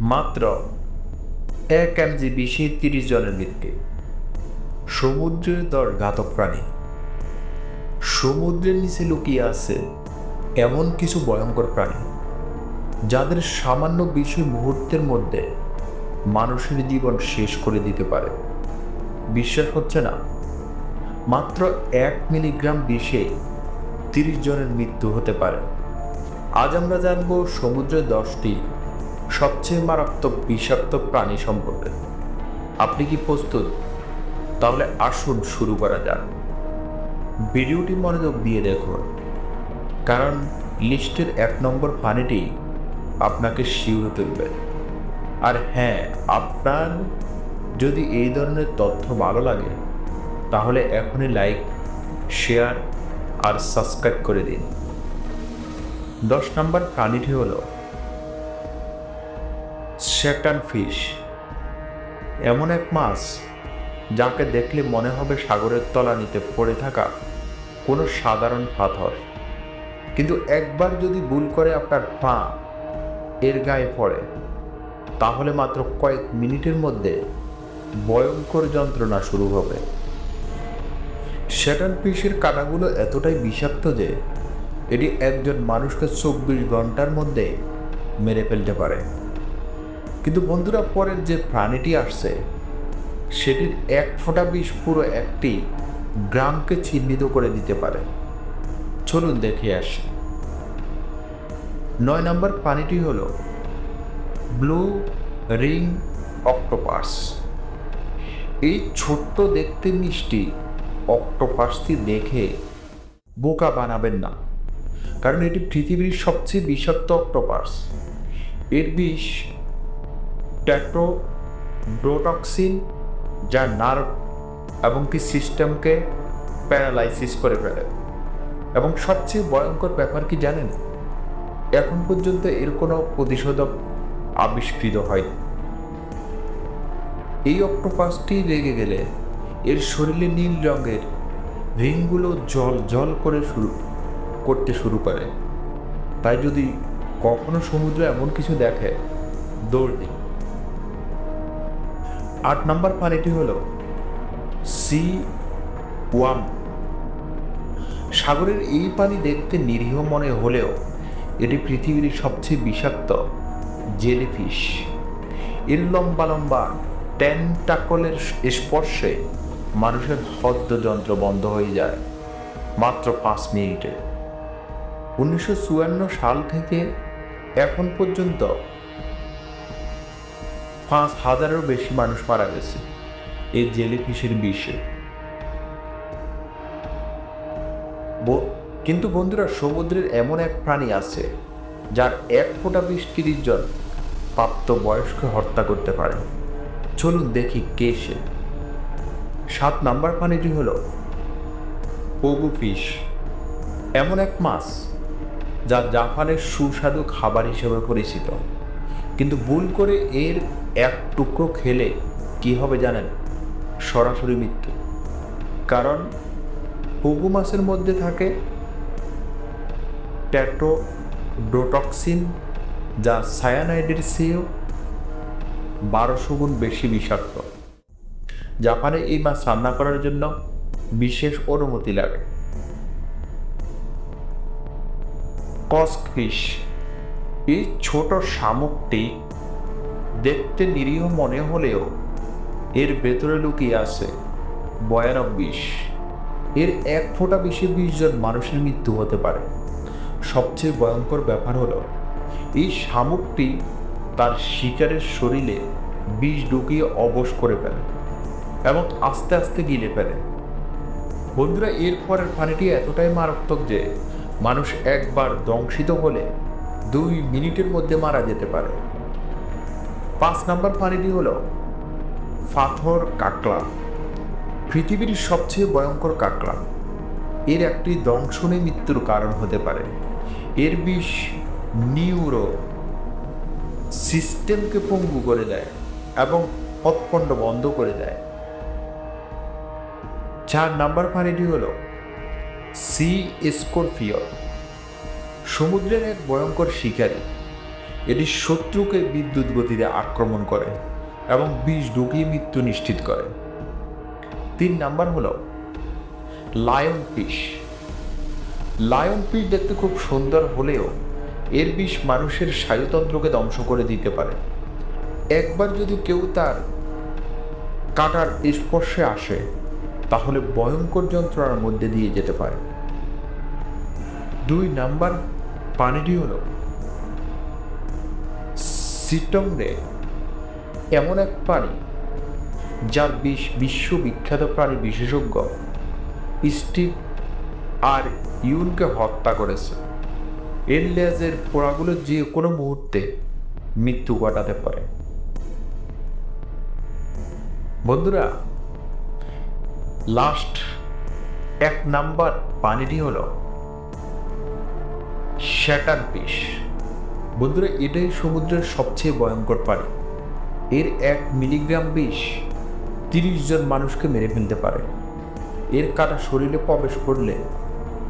মাত্র এক এমজি বিষে তিরিশ জনের মৃত্যু। সমুদ্রের দর ঘাতক প্রাণী। সমুদ্রের নিচে লুকিয়ে আছে এমন কিছু ভয়ঙ্কর প্রাণী, যাদের সামান্য বিষয় মুহূর্তের মধ্যে মানুষের জীবন শেষ করে দিতে পারে। বিশ্বাস হচ্ছে না, মাত্র এক মিলিগ্রাম বিষে তিরিশ জনের মৃত্যু হতে পারে। আজ আমরা জানব সমুদ্রের দশটি সবচেয়ে মারাত্মক বিষাক্ত প্রাণী সম্পর্কে। আপনি কি প্রস্তুত? তাহলে আসুন শুরু করা যাক। ভিডিওটি মনোযোগ দিয়ে দেখুন, কারণ লিস্টের এক নম্বর প্রাণীটি আপনাকে শিউরে তুলবে। আর হ্যাঁ আপনার যদি এই ধরনের তথ্য ভালো লাগে, তাহলে এখনই লাইক, শেয়ার আর সাবস্ক্রাইব করে দিন। দশ নম্বর প্রাণীটি হলো শ্যাটান ফিশ। এমন এক মাছ যাকে দেখলে মনে হবে সাগরের তলানিতে পড়ে থাকা কোনো সাধারণ পাথর। কিন্তু একবার যদি ভুল করে আপনার পা এর গায়ে পড়ে, তাহলে মাত্র কয়েক মিনিটের মধ্যে ভয়ঙ্কর যন্ত্রণা শুরু হবে। শ্যাটান ফিশের কাঁটাগুলো এতটাই বিষাক্ত যে এটি একজন মানুষকে চব্বিশ ঘণ্টার মধ্যে মেরে ফেলতে পারে। কিন্তু বন্ধুরা, পরের যে প্রাণীটি আসছে, সেটির এক ফোঁটা বিষ পুরো একটি গ্রামকে চিহ্নিত করে দিতে পারে। চলুন দেখে আসি। নয় নম্বর প্রাণীটি হল ব্লু রিং অক্টোপাস। এই ছোট্ট, দেখতে মিষ্টি অক্টোপাসটি দেখে বোকা বানাবেন না, কারণ এটি পৃথিবীর সবচেয়ে বিষাক্ত অক্টোপাস। এর বিষ ট্যাটো যা নার্ভ এবং কি সিস্টেমকে প্যারালাইসিস করে ফেলে। এবং সবচেয়ে ভয়ঙ্কর ব্যাপার কি জানেন? এখন পর্যন্ত এর কোনো প্রতিষেধক আবিষ্কৃত হয়নি। এই অক্টোপাসটি রেগে গেলে এর শরীরে নীল রঙের রিংগুলো জল জল করে শুরু, করতে শুরু করে। তাই যদি কখনো সমুদ্রে এমন কিছু দেখে, দৌড় দিন। আট নম্বর পানিটি হলো সি ওয়াম। সাগরের এই পানি দেখতে নিরীহ মনে হলেও এটি পৃথিবীর সবচেয়ে বিষাক্ত জেলিফিশ। এর লম্বা লম্বা ট্যান্টাকলের স্পর্শে মানুষের হদ্যযন্ত্র বন্ধ হয়ে যায় মাত্র পাঁচ মিনিটে। উনিশশো চুয়ান্ন সাল থেকে এখন পর্যন্ত পাঁচ হাজারেরও বেশি মানুষ মারা গেছে। এই জেলিফিশের বিষে কিন্তু বন্ধুরা, সমুদ্রের এমন এক প্রাণী আছে, যার এক ফোঁটা বিষ তিরিশ জন প্রাপ্ত বয়স্ক হত্যা করতে পারে। চলুন দেখি কে সে। সাত নাম্বার প্রাণীটি হল পগু ফিশ। এমন এক মাছ, যা জাপানের সুস্বাদু খাবার হিসেবে পরিচিত। কিন্তু ভুল করে এর এক টুকরো খেলে কি হবে জানেন? সরাসরি মৃত্যু। কারণ পগু মাছের মধ্যে থাকে ট্যাটো ডোটক্সিন যা সায়ানাইডের চেয়েও বারোশো গুণ বেশি বিষাক্ত। জাপানে এই মাছ রান্না করার জন্য বিশেষ অনুমতি লাগে। কস্ক ফিশ। এই ছোট শামুকটি দেখতে নিরীহ মনে হলেও এর ভেতরে লুকিয়ে আছে ভয়ানক বিষ। এর এক ফোঁটা বিষে বিশ জন মানুষের মৃত্যু হতে পারে। সবচেয়ে ভয়ঙ্কর ব্যাপার হলো, এই শামুকটি তার শিকারের শরীরে বিষ ঢুকিয়ে অবশ করে ফেলে এবং আস্তে আস্তে গিলে ফেলে। বন্ধুরা এর পরের পানিটি এতটাই মারাত্মক যে মানুষ একবার দংশিত হলে দুই মিনিটের মধ্যে মারা যেতে পারে। পাঁচ নাম্বার পানিটি হল পাথর কাকড়া পৃথিবীর সবচেয়ে ভয়ঙ্কর কাকড়া এর একটি দংশনে মৃত্যুর কারণ হতে পারে। এর বিষ নিউরো সিস্টেমকে পঙ্গু করে দেয় এবং হৎপণ্ড বন্ধ করে দেয়। চার নাম্বার প্রাণীটি হল সি স্করপিও। সমুদ্রের এক ভয়ঙ্কর শিকারী। এটি শত্রুকে বিদ্যুৎ গতিতে আক্রমণ করে এবং বিষ ঢুকিয়ে মৃত্যু নিশ্চিত করে। তিন নাম্বার হলো লায়ন ফিশ লায়ন ফিশ দেখতে খুব সুন্দর হলেও এর বিষ মানুষের স্নায়ুতন্ত্রকে ধ্বংস করে দিতে পারে। একবার যদি কেউ তার কাটার স্পর্শে আসে, তাহলে ভয়ঙ্কর যন্ত্রণার মধ্যে দিয়ে যেতে পারে। দুই নাম্বার হলো সিটংরে এমন এক প্রাণী যার বিশ বিশ্ববিখ্যাত প্রাণী বিশেষজ্ঞ স্টিভ আর ইউনকে হত্যা করেছে। এর লেজের পোড়াগুলো যে কোনো মুহূর্তে মৃত্যু ঘটাতে পারে। বন্ধুরা লাস্ট এক নাম্বার পানিটি হলো শ্যাটার ফিশ বন্ধুরা, এটাই সমুদ্রের সবচেয়ে ভয়ঙ্কর পানি এর এক মিলিগ্রাম বিষ তিরিশ জন মানুষকে মেরে ফেলতে পারে। এর কাটা শরীরে প্রবেশ করলে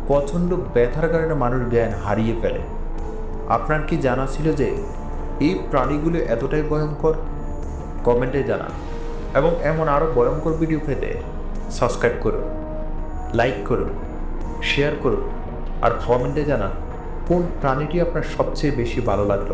প্রচণ্ড ব্যথার কারণে মানুষ জ্ঞান হারিয়ে ফেলে। আপনার কি জানা ছিল যে এই প্রাণীগুলো এতটাই ভয়ঙ্কর? কমেন্টে জানান। এবং এমন আরও ভয়ঙ্কর ভিডিও পেতে সাবস্ক্রাইব করুন, লাইক করুন, শেয়ার করুন, আর কমেন্টে জানান কোন প্রাণীটি আপনার সবচেয়ে বেশি ভালো লাগল?